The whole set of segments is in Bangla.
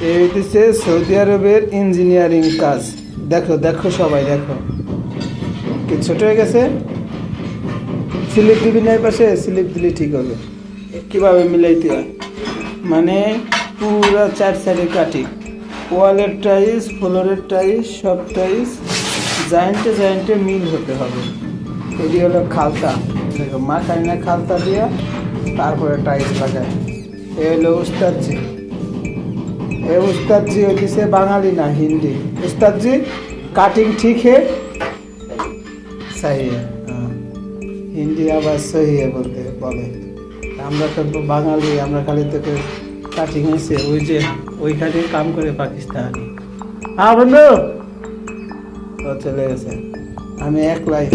এই হইতেছে সৌদি আরবের ইঞ্জিনিয়ারিং কাজ। দেখো দেখো সবাই, দেখো। কি ছোট হয়ে গেছে? স্লিপ দিবি না পাশে স্লিপ দিলে ঠিক হবে। কীভাবে মিলাইতে হয়? মানে পুরো চার সাইডে কাটি ওয়ালের টাইস ফ্লোরের টাইস সব টাইস জয়েন্টে জয়েন্টে মিল হতে হবে। এটি হলো খালতা। দেখো মাখাই না খালতা দিয়া তারপরে টাইস লাগায়। এ হলো উস্তাদজি এ উস্তাদজি হইতেছে বাঙালি না হিন্দি। উস্তাদজি কাটিং ঠিক হে? সাহি হ্যাঁ। হিন্দি আবার সহি বলতে বলে। আমরা তো বাঙালি, আমরা খালি তোকে কাটিং হয়েছে ওই যে ওইখানে কাম করে পাকিস্তানি। হ্যাঁ বন্ধু? ও চলে গেছে। আমি একলাই।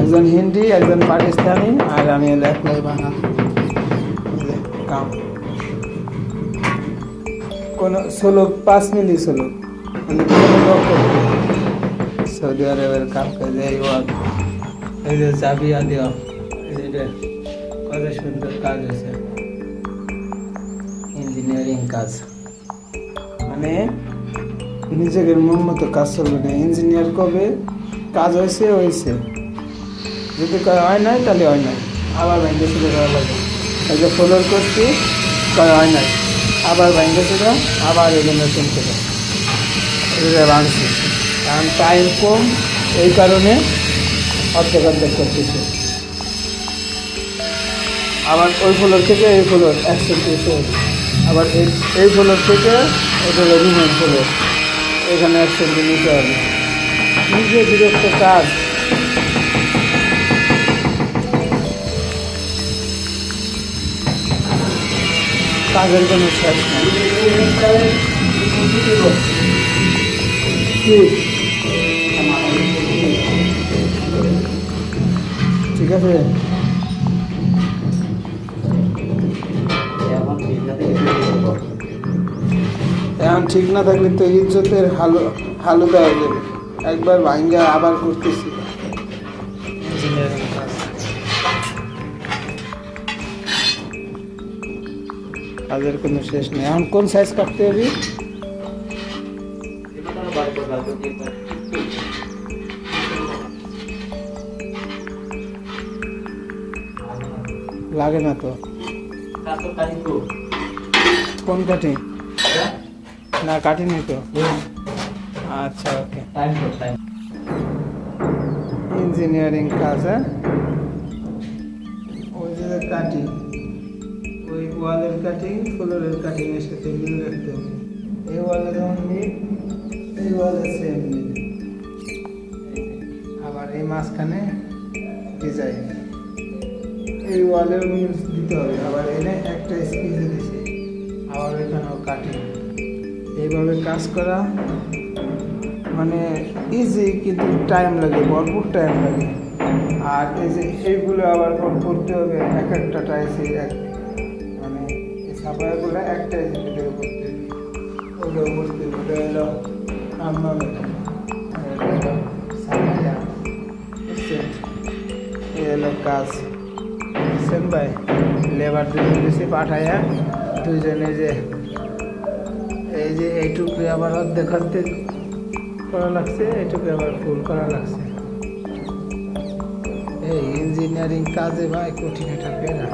একজন হিন্দি, একজন পাকিস্তানি, আর আমি একলাই বাঙালি। কাম। কোনো ষোলো, পাঁচ মিলি ষোলো। মানে। সৌদি আরবের কাম করে এই যে চাবি এটা কত সুন্দর কাজ হয়েছে। ইঞ্জিনিয়ারিং কাজ। মানে নিজেদের মন মতো কাজ চলবে না। ইঞ্জিনিয়ার কবে কাজ হয়েছে হয়েছে। যদি হয় নাই, তাহলে হয় নাই। আবার ভেঙে ছিল দেওয়া লাগে। এই যে ফ্লোর করছি, কয় হয় নাই। আবার ভেঙে ছিল, আবার এই জন্য ছিল। কারণ টাইম কম, এই কারণে অর্ধেক অর্ধেক করতেছে। আবার ওই ফ্লোর থেকে এই ফ্লোর একশো আবার এই এই ফ্লোর থেকে হলো রুমের ফ্লোর এখানে একশো নিতে হবে নিজে বিরক্ত কাজ। কাজের কোনো শেষ নেই ঠিক আছে। এখন ঠিক না থাকলে তো ইজ্জতের হালু হালুদা হয়ে যাবে। একবার ভাঙ্গা আবার করতেছি। কাজের কোনো শেষ নেই। এখন কোন সাইজ কাটতে হবে? লাগে না তো। কোন কাটি? না কাটিনি তো? আচ্ছা ওকে ইঞ্জিনিয়ারিং কাজ হ্যাঁ? ওই যে কাটি। ওয়ালের কাটিং ফ্লোরের কাটিং এর সাথে মিল রাখতে হবে। এই ওয়ালে যেমন মিল এই ওয়ালে সেম মিল আবার এই মাঝখানে ডিজাইন এই ওয়ালেও মিল দিতে হবে। আবার এনে একটা স্কিচে দিছি। আবার এখানেও কাটিং এইভাবে কাজ করা মানে ইজি কিন্তু টাইম লাগে, ভরপুর টাইম লাগে। আর এই যে এইগুলো আবার করতে হবে, এক একটা টাইসে এক এই সাফাইগুলো এক টাইসের ভিতরে করতে ওগুলো করতে ওটা হলো এই হলো কাজ। বুঝছেন ভাই? লেবার দুজন বেশি পাঠাইয়া দুজনে যে এই যে এইটুকু আবার অর্ধেক অর্ধেক করা লাগছে, এইটুকু আবার ফুল করা লাগছে। এই ইঞ্জিনিয়ারিং কাজে ভাই কঠিন এটা না